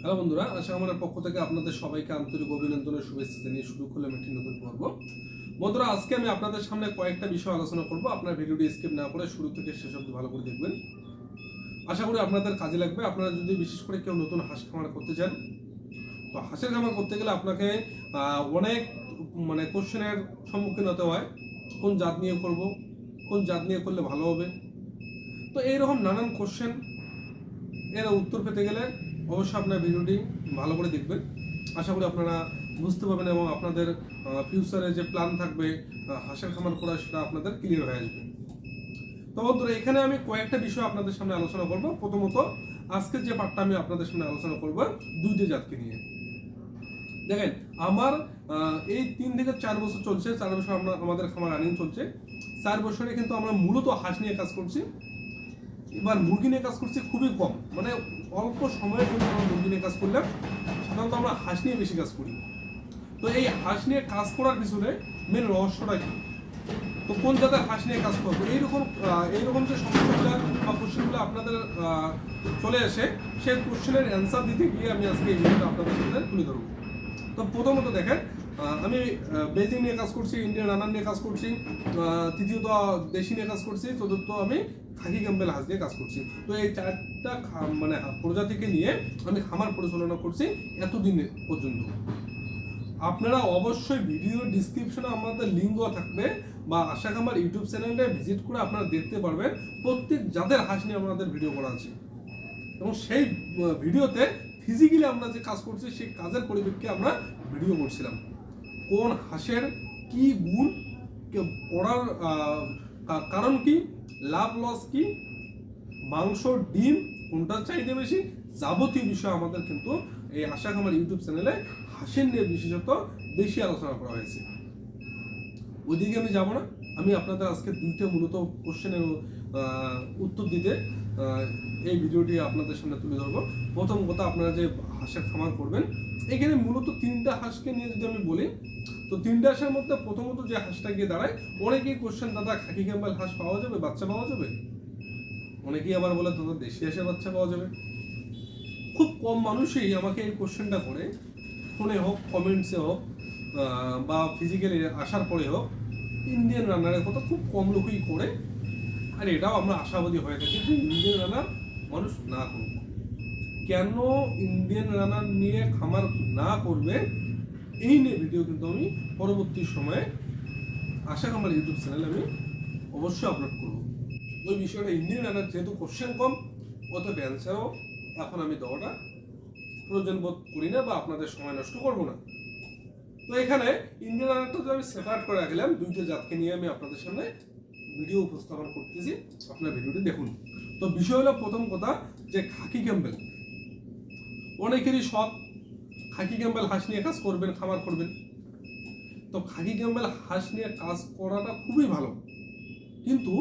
Hello বন্ধুরা, আশা আমার পক্ষ থেকে আপনাদের সবাইকে আন্তরিক অভিনন্দনের শুভেচ্ছা জানিয়ে শুরু করলাম একটি নতুন পর্ব। বন্ধুরা, আজকে আমি আপনাদের সামনে কয়েকটা বিষয় আলোচনা করব। আপনার ভিডিওটি স্কিপ না করে শুরু থেকে শেষ অবধি ভালো করে দেখবেন। আশা করি আপনাদের কাজে লাগবে। আপনারা যদি বিশেষ করে কেউ নতুন হাঁস খামার করতে চান, তো হাঁসের খামার করতে গেলে আপনাকে অনেক মানে কোশ্চেনের সম্মুখীন হতে হয়। কোন জাত নিয়ে করব, কোন জাত নিয়ে করলে ভালো হবে? তো এইরকম নানান কোশ্চেন এর উত্তর পেতে গেলে অবশ্যই আপনার ভিডিওটি ভালো করে দেখবেন। আশা করি আপনারা বুঝতে পারবেন এবং আপনাদের ফিউচারে যে প্ল্যান থাকবে হাঁসের খামার করা সেটা আপনাদের ক্লিয়ার হয়ে আসবে। তো বন্ধুরা, এখানে আমি কয়েকটা বিষয় আপনাদের সামনে আলোচনা করব। প্রথমত, আজকের যে পার্টটা আমি আপনাদের সামনে আলোচনা করব, দুইটি জাতকে নিয়ে। দেখেন, আমার এই তিন থেকে চার বছর চলছে, চার বছর আমরা আমাদের খামার রানিং চলছে। চার বছরে কিন্তু আমরা মূলত হাঁস নিয়ে কাজ করছি। এবার মুরগি নিয়ে কাজ করছি খুবই কম। মানে অল্প সময়ের জন্য আমরা মুরগি নিয়ে কাজ করলাম। সাধারণত আমরা হাঁস নিয়ে বেশি কাজ করি। তো এই হাঁস নিয়ে কাজ করার পিছনে মেন রহস্যটা কি? তো কোন জাতের হাঁস নিয়ে কাজ করব? এইরকম এইরকম যে সমস্যাগুলো বা কোশ্চেনগুলো আপনাদের চলে আসে, সেই কোশ্চেনের অ্যান্সার দিতে গিয়ে আমি আজকে এই ভিডিওটা আপনাদের সামনে তুলে ধরবো। তো প্রথমত দেখেন আমি বেজিং নিয়ে কাজ করছি, ইন্ডিয়ান রানার নিয়ে কাজ করছি তৃতীয়ত দেশি নিয়ে কাজ করছি, চতুর্থ আমি খাকি ক্যাম্বেল হাঁস দিয়ে কাজ করছি। তো এই চারটা মানে প্রজাতিকে নিয়ে আমি খামার পরিচালনা করছি এতদিন পর্যন্ত। আপনারা অবশ্যই ভিডিও ডিসক্রিপশনে আমাদের লিঙ্ক থাকবে, বা আশা খামার ইউটিউব চ্যানেলে ভিজিট করে আপনারা দেখতে পারবেন, প্রত্যেক যাদের হাঁস নিয়ে আমাদের ভিডিও করা আছে। এবং সেই ভিডিওতে ফিজিক্যালি আমরা যে কাজ করছি, সেই কাজের পরিপ্রেক্ষিতে আমরা ভিডিও করছিলাম। কোন হাঁসের কি গুণ করার কারণ কি, লাভ লস কি, মাংস, ডিম কোনটার চাহিদা বেশি, যাবতীয় বিষয় আমাদের কিন্তু এই আশা খামার ইউটিউব চ্যানেলে হাসির নিয়ে বিশেষত বেশি আলোচনা করা হয়েছে। ওইদিকে আমি যাব না। আমি আপনাদের আজকে দুইটা মূলত কোশ্চেনের উত্তর দিতে এই ভিডিওটি আপনাদের সামনে তুলে ধরবো। প্রথম কথা, আপনারা যে হাঁসের খামার করবেন, এখানে মূলত তিনটা হাঁসকে নিয়ে যদি আমি বলি, তো তিনটা হাঁসের মধ্যে প্রথমত যে হাঁসটা গিয়ে দাঁড়ায়, অনেকেই কোশ্চেন দাদা, খাকি ক্যাম্বেল হাঁস পাওয়া যাবে? বাচ্চা পাওয়া যাবে? অনেকেই আবার বলে, দাদা, দেশি হাঁসের বাচ্চা পাওয়া যাবে? খুব কম মানুষই আমাকে এই কোশ্চেনটা করে। ফোনে হোক কমেন্টসে হোক বা ফিজিক্যালি আসার পরে হোক ইন্ডিয়ান রান্নারের কথা খুব কম লোকই করে। আর এটাও আমরা আশাবাদী হয়ে থাকি যে ইন্ডিয়ান রান্নার মানুষ না করুক। কেন ইন্ডিয়ান রানার নিয়ে খামার না করবে? এই নিয়ে ভিডিও কিন্তু আমি পরবর্তী সময়ে আশা খামার ইউটিউব চ্যানেলে আমি অবশ্যই আপলোড করব। ওই বিষয়টা ইন্ডিয়ান রানার যেহেতু কোশ্চেন কম অত অ্যান্সারও এখন আমি দেওয়াটা প্রয়োজন বোধ করি না বা আপনাদের সময় নষ্ট করব না। তো এখানে ইন্ডিয়ান রানারটা তো আমি সেপারেট করে রাখলাম। দুইটা জাতকে নিয়ে আমি আপনাদের সামনে ভিডিও উপস্থাপন করতেছি। আপনার ভিডিওটি দেখুন। তো বিষয় হলো প্রথম কথা যে খাকি ক্যাম্বেল অনেকেরই শখ, খাকি ক্যাম্বেল হাঁস নিয়ে কাজ করবেন, খামার করবেন। তো খাকি ক্যাম্বেল হাঁস নিয়ে কাজ করাটা খুবই ভালো। কিন্তু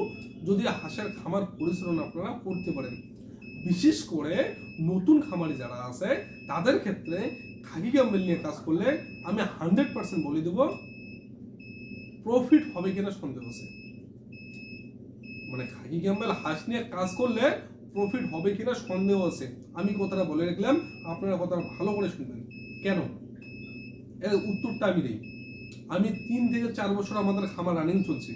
যদি হাঁসের খামার পরিচালনা আপনারা করতে পারেন, বিশেষ করে নতুন খামারি যারা আছে, তাদের ক্ষেত্রে খাকি ক্যাম্বেল নিয়ে কাজ করলে আমি হান্ড্রেড পার্সেন্ট বলে দেব প্রফিট হবে কিনা সন্দেহ আছে। মানে খাকি ক্যাম্বেল হাঁস নিয়ে কাজ করলে প্রফিট হবে কিনা সন্দেহ আছে। আমি কথাটা বলে রাখলাম, আপনারা কথাটা ভালো করে শুনবেন। কেন? এর উত্তরটা আমি দিই। আমি তিন থেকে চার বছর আমাদের খামার রানিং চলছে।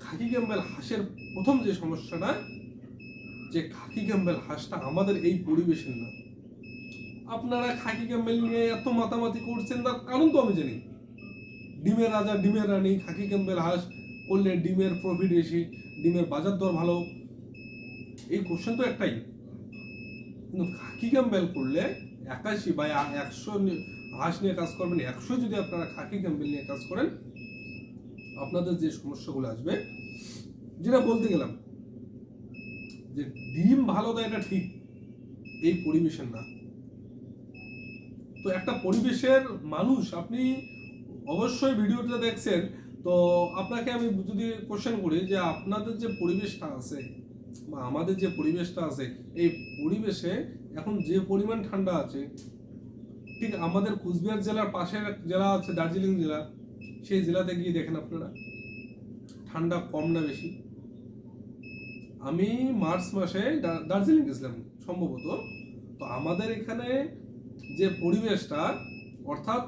খাকি ক্যাম্বেল হাঁসের প্রথম যে সমস্যাটা, যে খাকি ক্যাম্বেল হাঁসটা আমাদের এই পরিবেশের না। আপনারা খাকি ক্যাম্বেল নিয়ে এত মাতামাতি করছেন, তার কারণ তো আমি জানি। ডিমের রাজা, ডিমের রানী, খাকি ক্যাম্বেল হাঁস করলে ডিমের প্রফিট বেশি। ডিমের বাজার দর ভালো? এই কোশ্চেন তো একটাই। কিন্তু খাকি ক্যাম্বেল করলে একাশি বা একশো হাঁস নিয়ে কাজ করবেন, একশো যদি আপনারা খাকি ক্যাম্বেল নিয়ে কাজ করেন, আপনাদের যে সমস্যাগুলো আসবে, যেটা বলতে গেলাম, যে ডিম ভালো দেয় এটা ঠিক, এই পরিবেশের না। তো একটা পরিবেশের মানুষ, আপনি অবশ্যই ভিডিওটা দেখছেন তো আপনাকে আমি যদি কোশ্চেন করি যে আপনাদের যে পরিবেশটা আছে বা আমাদের যে পরিবেশটা আছে, এই পরিবেশে এখন যে পরিমাণ ঠান্ডা আছে, ঠিক আমাদের কুচবিহার জেলার পাশের জেলা আছে, দার্জিলিং জেলা, সেই জেলাতে গিয়ে দেখেন আপনারা। ঠান্ডা কম না বেশি। আমি মার্চ মাসে দার্জিলিং গেছিলাম সম্ভবত। তো আমাদের এখানে যে পরিবেশটা, অর্থাৎ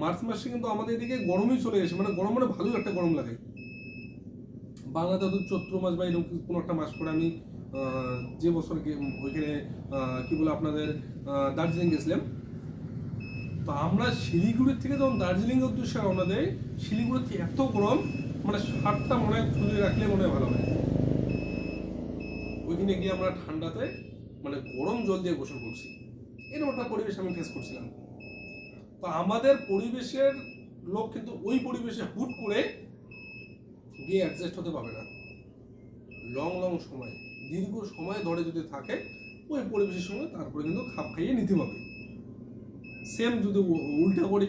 মার্চ মাসে কিন্তু আমাদের এদিকে গরমই চলে এসে মানে গরম মানে ভালোই একটা গরম লাগে। বাংলাতে তো চৈত্র মাস বা এরকম কোনো একটা মাস পরে আমি যে বছর ওইখানে কি বলে আপনাদের দার্জিলিং গেছিলাম। তো আমরা শিলিগুড়ির থেকে যখন দার্জিলিং উদ্দেশ্যে রওনা দেয় শিলিগুড়িতে এত গরম মানে শার্টটা মনে হয় খুলে রাখলে মনে হয় ভালো হয়। ওইখানে গিয়ে আমরা ঠান্ডাতে মানে গরম জল দিয়ে গোসল করছি। এরকম একটা পরিবেশ আমি ফেস করছিলাম। তো আমাদের পরিবেশের লোক কিন্তু ওই পরিবেশে হুট করে গিয়ে অ্যাডজাস্ট হতে পারবে না। লং লং সময়, দীর্ঘ সময় ধরে যদি থাকে, ওই পরিবেশের সঙ্গে তারপরে কিন্তু খাপ খাইয়ে নিতে হবে সেম যদি উল্টা করি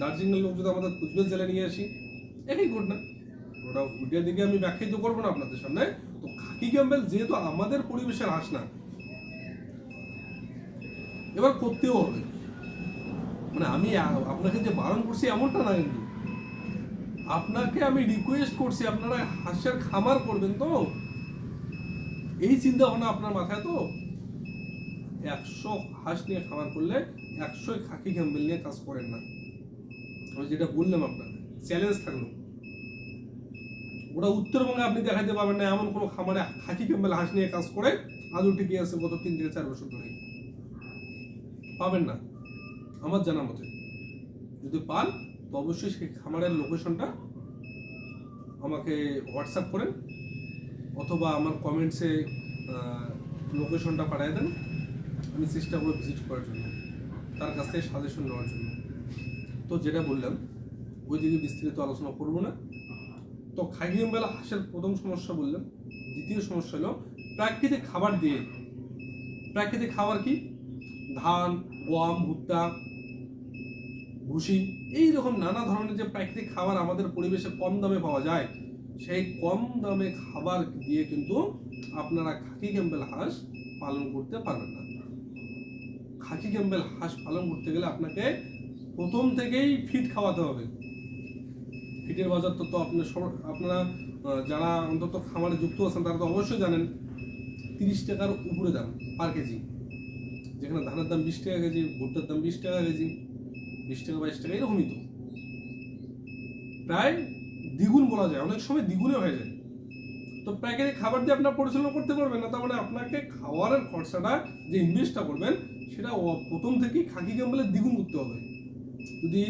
দার্জিলিংয়ের লোক যদি আমাদের কুচবিহার জেলায় নিয়ে আসি, একই ঘটনা। ওটা উল্টার দিকে আমি ব্যাখ্যায়িত করব না আপনাদের সামনে। তো খাকি ক্যাম্বেল যেহেতু আমাদের পরিবেশের হাস না, এবার করতেও হবে। মানে আমি আপনাকে যে বারণ করছি এমনটা না কিন্তু। আপনাকে আমি রিকোয়েস্ট করছি, আপনারা হাঁসের খামার করবেন তো? এই চিন্তা ভাবনা আপনার মাথায় তো? একশো হাঁস নিয়ে খামার করলে একশোই খাকি ক্যাম্বেল নিয়ে কাজ করেন না। আমি যেটা বললাম আপনার চ্যালেঞ্জ থাকল। ওটা উত্তরবঙ্গে আপনি দেখাতে পারবেন না, এমন কোনো খামারে খাকি ক্যাম্বেল হাঁস নিয়ে কাজ করে আজও টিকে আছে গত তিন থেকে চার বছর ধরে। পাবেন না। আমার জানা মতে। যদি পান, তো অবশ্যই সেই খামারের লোকেশনটা আমাকে হোয়াটসঅ্যাপ করেন অথবা আমার কমেন্টসে লোকেশনটা পাঠিয়ে দেন। আমি চেষ্টা করব ভিজিট করার জন্য, তার কাছ থেকে সাজেশন নেওয়ার জন্য। তো যেটা বললাম, ওই দিকে বিস্তারিত আলোচনা করব না। তো খাইয়ে বেলা হাঁসের প্রথম সমস্যা বললাম। দ্বিতীয় সমস্যা হলো, প্রাকৃতিক খাবার দিয়ে, প্রাকৃতিক খাবার কি? ধান গম, ভুট্টা ভুসি এই রকম নানা ধরনের যে প্রাকৃতিক খাবার আমাদের পরিবেশে কম দামে পাওয়া যায়, সেই কম দামে খাবার দিয়ে কিন্তু আপনারা খাকি ক্যাম্বেল হাঁস পালন করতে পারবেন না। খাকি ক্যাম্বেল হাঁস পালন করতে গেলে আপনাকে প্রথম থেকেই ফিট খাওয়াতে হবে। ফিটের বাজার তো তো আপনার আপনারা যারা অন্তত খামারে যুক্ত আছেন তারা তো অবশ্যই জানেন, তিরিশ টাকার উপরে দাম পার কেজি। যেখানে ধানের দাম বিশ টাকা কেজি, ভুট্টার দাম বিশ টাকা কেজি, বিশ টাকা, বাইশ টাকা, এরকমই তো। প্রায় দ্বিগুণ বলা যায়, অনেক সময় দ্বিগুণে হয়ে যায়। তো প্যাকেটে খাবার দিয়ে আপনার পরিচালনা করতে পারবেন না, তার মানে আপনাকে খাওয়ারের খরচাটা যে ইনভেস্টটা করবেন, সেটা প্রথম থেকেই খাকি ক্যাম্বেলের দ্বিগুণ করতে হবে। যদি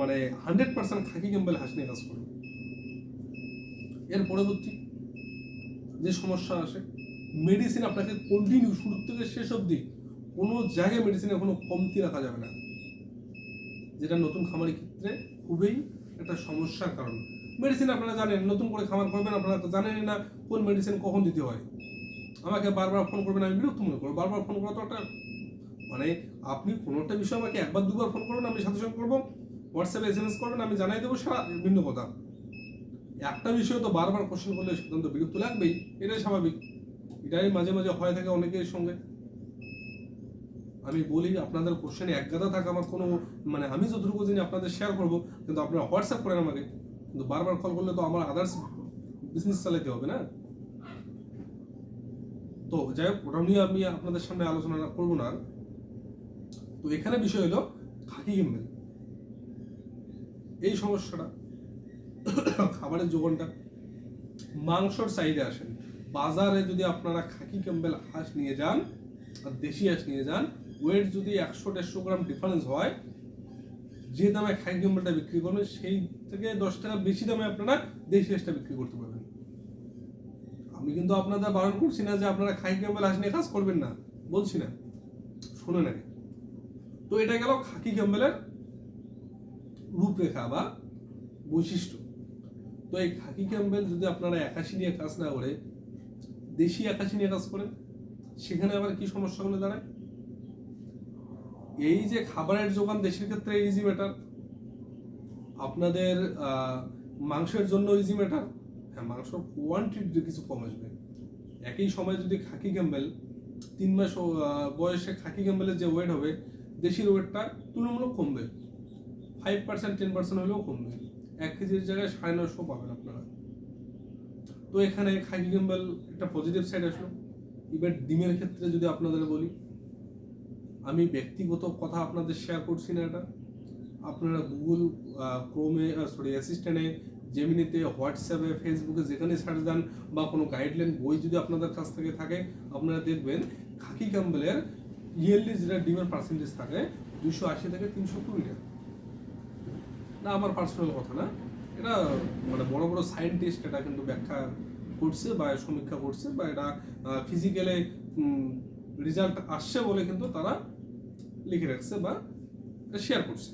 মানে হান্ড্রেড পার্সেন্ট খাকি ক্যাম্বেল হাঁস নিয়ে কাজ করেন। এর পরবর্তী যে সমস্যা আসে মেডিসিন আপনাকে কন্টিনিউ শুরু থেকে শেষ অবধি কোনো জায়গায় মেডিসিনের কোনো কমতি রাখা যাবে না। যেটা নতুন খামারের ক্ষেত্রে খুবই একটা সমস্যার কারণ। মেডিসিন আপনারা জানেন, নতুন করে খামার করবেন আপনারা তো জানেনই না কোন মেডিসিন কখন দিতে হয়। আমাকে বারবার ফোন করবেন, আমি বিরক্ত মনে করব। বারবার ফোন করা তো একটা মানে আপনি কোনো একটা বিষয় আমাকে একবার, দুবার ফোন করবেন আমি সাথে সঙ্গে করব। হোয়াটসঅ্যাপে এস এম এস করবেন, আমি জানাই দেবো সারা ভিন্ন কথা। একটা বিষয় তো বারবার কোশ্চেন করলে সিদ্ধান্ত বিরক্ত লাগবেই, এটাই স্বাভাবিক। এটাই মাঝে মাঝে হয়ে থাকে অনেকের সঙ্গে। আমি বলি আপনাদের কোশ্চেনে এক গাদা থাকা আমার কোনো মানে আমি যতটুকু জানি আপনাদের শেয়ার করব, কিন্তু আপনারা হোয়াটসঅ্যাপ করেন আমাকে। কিন্তু বারবার কল করলে তো আমার আদার্স বিজনেস চালাতে হবে না? তো যাই হোক, ওটা নিয়ে আমি আপনাদের সামনে আলোচনা করব না। তো এখানে বিষয় হলো খাকি গেমেল এই সমস্যাটা, খাবারের যোগানটা মাংসর সাইডে আসেন। বাজারে যদি আপনারা খাকি ক্যাম্বেল হাঁস নিয়ে যান, আর দেশি হাঁস নিয়ে যান ওয়েট যদি একশো দেড়শো গ্রাম ডিফারেন্স হয়, যে দামে খাকি ক্যাম্বেলটা বিক্রি করবেন সেই থেকে দশ টাকা বেশি দামে আপনারা দেশি হাঁসটা বিক্রি করতে পারবেন। আমি কিন্তু আপনাদের বারণ করছি না যে আপনারা খাকি ক্যাম্বেল হাঁস নিয়ে কাজ করবেন না, বলছি না শুনে আগে। তো এটা গেল খাকি ক্যাম্বেলের রূপরেখা বা বৈশিষ্ট্য। তো এই খাকি ক্যাম্বেল যদি আপনারা একাশি নিয়ে কাজ না করে, দেশি একাশি নিয়ে কাজ করেন, সেখানে আবার কি সমস্যাগুলো দাঁড়ায়? এই যে খাবারের যোগান দেশের ক্ষেত্রে ইজি ম্যাটার আপনাদের মাংসের জন্য ইজি ম্যাটার হ্যাঁ মাংস কোয়ান্টিটি কিছু কম আসবে। একই সময় যদি খাকি ক্যাম্বেল তিন মাস বয়সে খাকি ক্যাম্বেলের যে ওয়েট হবে, দেশির ওয়েটটা তুলনামূলক কমবে। ফাইভ পার্সেন্ট টেন পার্সেন্ট হলেও কমবে। এক কেজির জায়গায় সাড়ে নশো পাবেন আপনারা। তো এখানে খাকি ক্যাম্বেল একটা পজিটিভ সাইড আসলো। এবার ডিমের ক্ষেত্রে যদি আপনাদের বলি আমি ব্যক্তিগত কথা আপনাদের শেয়ার করছি না এটা। আপনারা গুগল ক্রোমে সরি অ্যাসিস্ট্যান্টে জেমিনিতে হোয়াটসঅ্যাপে ফেসবুকে যেখানে সার্চ দেন বা কোনো গাইডলাইন বই যদি আপনাদের কাছ থেকে থাকে, আপনারা দেখবেন খাকি ক্যাম্বেলের ইয়ারলি যেটা ডিমের পার্সেন্টেজ থাকে, দুশো আশি থেকে তিনশো কুড়ি না, আমার পার্সোনাল কথা না। এটা মানে বড় বড় সায়েন্টিস্ট এটা কিন্তু ব্যাখ্যা করছে বা সমীক্ষা করছে বা এটা ফিজিক্যালে রেজাল্ট আসছে বলে কিন্তু তারা লিখে রাখছে বা শেয়ার করছে।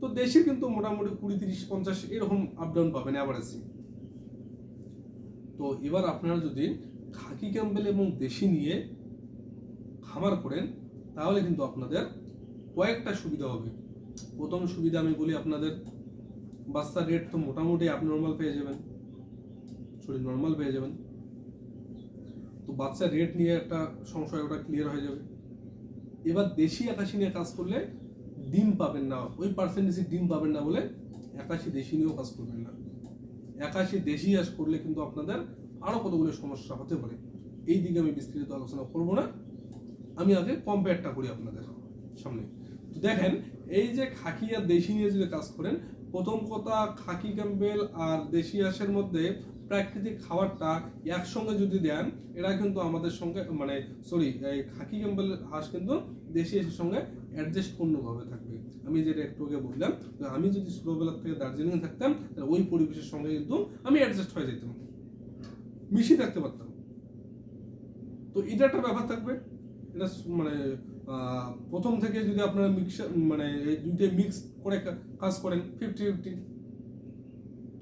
তো দেশে কিন্তু মোটামুটি কুড়ি, তিরিশ, পঞ্চাশ এরকম আপ ডাউন পাবেন অ্যাভারেজে তো এবার আপনারা যদি খাকি ক্যাম্বেল এবং দেশি নিয়ে খামার করেন, তাহলে কিন্তু আপনাদের কয়েকটা সুবিধা হবে। প্রথম সুবিধা আমি বলি আপনাদের বাচ্চার রেট তো মোটামুটি আপনি নর্মাল পেয়ে যাবেন। সরি নর্মাল পেয়ে যাবেন। তো বাচ্চার রেট নিয়ে একটা সংশয় ওটা ক্লিয়ার হয়ে যাবে। এবার দেশি একাশি নিয়ে কাজ করলে ডিম পাবেন না, ওই পার্সেন্টেজে ডিম পাবেন না বলে একাশি দেশি নিয়েও কাজ করবেন না। একাশি দেশি চাষ করলে কিন্তু আপনাদের আরও কতগুলো সমস্যা হতে পারে। এই দিকে আমি বিস্তারিত আলোচনা করব না। আমি আগে কম্পেয়ারটা করি আপনাদের সামনে। তো দেখেন, এই যে খাকি আর দেশি নিয়ে যদি কাজ করেন, প্রথম কথা খাকি ক্যাম্বেল আর দেশি হাঁসের মধ্যে প্রাকৃতিক খাবারটা একসঙ্গে যদি দেন, এরা কিন্তু আমাদের সঙ্গে মানে সরি এই খাকি ক্যাম্বেল হাঁস কিন্তু দেশি হাঁসের সঙ্গে অ্যাডজাস্ট পূর্ণভাবে থাকবে। আমি যেটা একটু আগে বললাম আমি যদি ছোটবেলার থেকে দার্জিলিং থাকতাম, তাহলে ওই পরিবেশের সঙ্গে কিন্তু আমি অ্যাডজাস্ট হয়ে যেতাম। মিশিয়ে থাকতে পারতাম। তো এটা একটা ব্যাপার থাকবে। এটা মানে প্রথম থেকে যদি আপনারা মিক্সার মানে দুইটা মিক্স করে কাজ করেন ফিফটি ফিফটি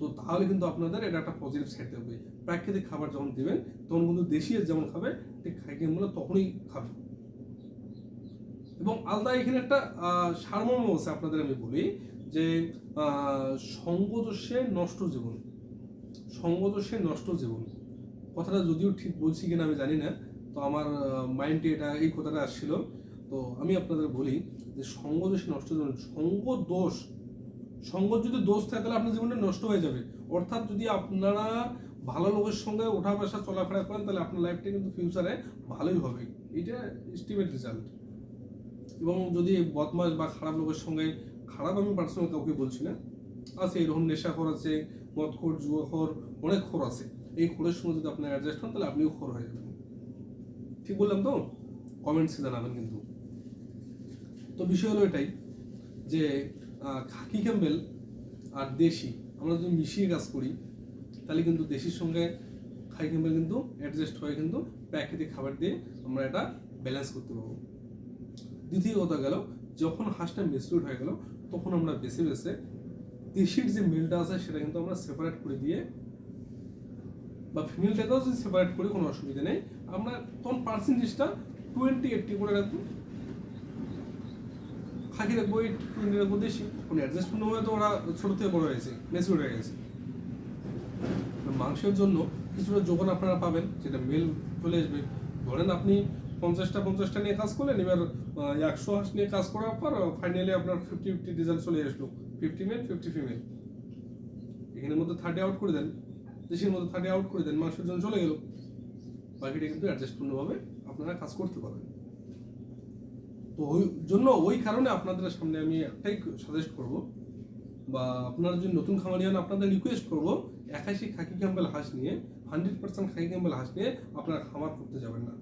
তো তাহলে কিন্তু আপনাদের এটা একটা পজিটিভ সাইড থাকবে প্রাকৃতিক খাবার যখন দিবেন, তখন কিন্তু দেশি যেমন খাবে, ঠিক খাইকে মূল্য তখনই খাবে। এবং আলাদা এখানে একটা সারমর্ম আছে আপনাদের আমি বলি, যে সঙ্গদোষে নষ্ট জীবন। সঙ্গদোষে নষ্ট জীবন। কথাটা যদিও ঠিক বলছি কিনা আমি জানি না, তো আমার মাইন্ডে এটা, এই কথাটা আসছিল। তো আমি আপনাদের বলি যে সঙ্গদোষে নষ্ট জীবন সঙ্গ দোষ সঙ্গ যদি দোষ থাকে তাহলে আপনার জীবনটা নষ্ট হয়ে যাবে। অর্থাৎ যদি আপনারা ভালো লোকের সঙ্গে ওঠা বসা চলাফেরা করেন, তাহলে আপনার লাইফটা কিন্তু ফিউচারে ভালোই হবে। এটা এস্টিমেট রেজাল্ট এবং যদি বদমাস বা খারাপ লোকের সঙ্গে, খারাপ আমি পার্সোনাল কাউকে বলছি না, আছে, এরকম নেশাখোর আছে মদ মদখোর, জুয়াখোর, অনেক খোর আছে। এই খোরের সঙ্গে যদি আপনি অ্যাডজাস্ট হন, তাহলে আপনিও খোর হয়ে যাবেন। ঠিক বললাম তো? কমেন্টসে জানাবেন কিন্তু। তো বিষয় হলো এটাই যে খাকি ক্যাম্বেল আর দেশি। আমরা যদি মিশিয়ে কাজ করি, তাহলে কিন্তু দেশির সঙ্গে খাকি ক্যাম্বেল কিন্তু অ্যাডজাস্ট হয়ে কিন্তু প্রাকৃতিক খাবার দিয়ে আমরা এটা ব্যালেন্স করতে পারব। দ্বিতীয় কথা গেল, যখন হাঁসটা মেচুর হয়ে গেল, তখন আমরা বেছে বেছে দেশির যে মিলটা আছে, সেটা কিন্তু আমরা সেপারেট করে দিয়ে, বা ফিমেলটাকেও যদি সেপারেট করি, কোনো অসুবিধা নেই। আমরা তখন পার্সেন্টেজটা টোয়েন্টি এইটটি করে রাখব। খাকি রাখব রাখব দেশি কোনো অ্যাডজাস্টমেন্ট হয়ে তো ওরা ছোটো থেকে বড় হয়েছে মেচুর হয়ে গেছে। মাংসের জন্য কিছুটা যোগান আপনারা পাবেন, যেটা মেল চলে আসবে। ধরেন আপনি পঞ্চাশটা পঞ্চাশটা নিয়ে কাজ করলেন, এবার একশো হাঁস নিয়ে কাজ করার পর ফাইনালি আপনার ফিফটি ফিফটি রেজাল্ট চলে আসলো। ফিফটি মেল ফিফটি ফিমেল এখানের মধ্যে থার্টি আউট করে দেন, দেশের মধ্যে থার্টি আউট করে দেন, মাংসের জন্য চলে গেল। বাকিটা কিন্তু অ্যাডজাস্টপূর্ণভাবে আপনারা কাজ করতে পারবেন। তো ওই জন্য ওই কারণে আপনাদের সামনে আমি একটাই সাজেস্ট করব বা আপনারা যদি নতুন খামারি হন, আপনাদের রিকোয়েস্ট করব, একাশি খাকি ক্যাম্বেল হাঁস নিয়ে হান্ড্রেড পার্সেন্ট খাকি ক্যাম্বেল হাঁস নিয়ে আপনারা খামার করতে যাবেন না।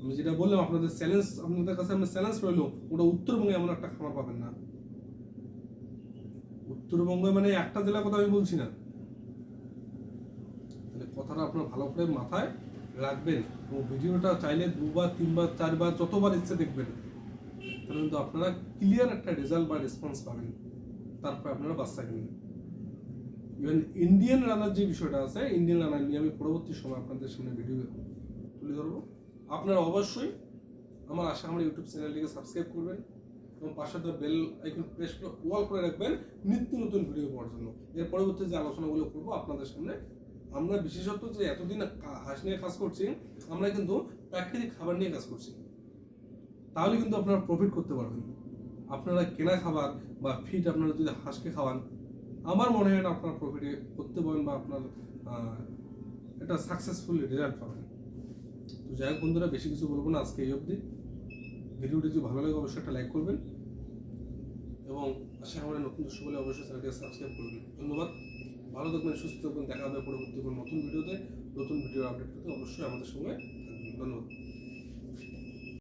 আমি যেটা বললাম, আপনাদের চ্যালেঞ্জ আপনাদের কাছে আপনার চ্যালেঞ্জ রইল, ওটা উত্তরবঙ্গে এমন একটা খামার পাবেন না। উত্তরবঙ্গে মানে একটা জেলার কথা আমি বলছি না। তাহলে কথাটা আপনার ভালো করে মাথায় রাখবেন এবং ভিডিওটা চাইলে দুবার, তিনবার, চারবার, যতবার ইচ্ছে দেখবেন, তাহলে কিন্তু আপনারা ক্লিয়ার একটা রেজাল্ট বা রেসপন্স পাবেন। তারপর আপনারা বাচ্চা কিনবেন ইভেন ইন্ডিয়ান রানার যে বিষয়টা আছে ইন্ডিয়ান রানার নিয়ে আমি পরবর্তী সময় আপনাদের সামনে ভিডিও তুলে ধরবো। আপনারা অবশ্যই আমার আশা আমার ইউটিউব চ্যানেলটিকে সাবস্ক্রাইব করবেন এবং পাশে তো বেল আইকন প্রেস করে ওয়াল করে রাখবেন। নিত্য নতুন ভিডিও পাওয়ার জন্য। এর পরবর্তী যে আলোচনাগুলো করব আপনাদের সামনে আমরা বিশেষত যে এতদিন হাঁস নিয়ে কাজ করছি, আমরা কিন্তু প্রাকৃতিক খাবার নিয়ে কাজ করছি। তাহলে কিন্তু আপনারা প্রফিট করতে পারবেন। আপনারা কেনা খাবার বা ফিট আপনারা যদি হাঁসকে খাওয়ান, আমার মনে হয় না আপনারা প্রফিটে করতে পারবেন বা আপনার একটা সাকসেসফুল রেজাল্ট পাবেন। তো যাই হোক বন্ধুরা, বেশি কিছু বলব না আজকে এই অবধি। ভিডিওটি যদি ভালো লাগে, অবশ্যই একটা লাইক করবেন। এবং আশা করি নতুন দর্শক হলে অবশ্যই চ্যানেলকে সাবস্ক্রাইব করবেন। ধন্যবাদ। ভালো থাকবেন সুস্থ থাকবেন দেখা হবে পরবর্তী নতুন ভিডিওতে। নতুন ভিডিও আপডেট পেতে অবশ্যই আমাদের সঙ্গে ধন্যবাদ।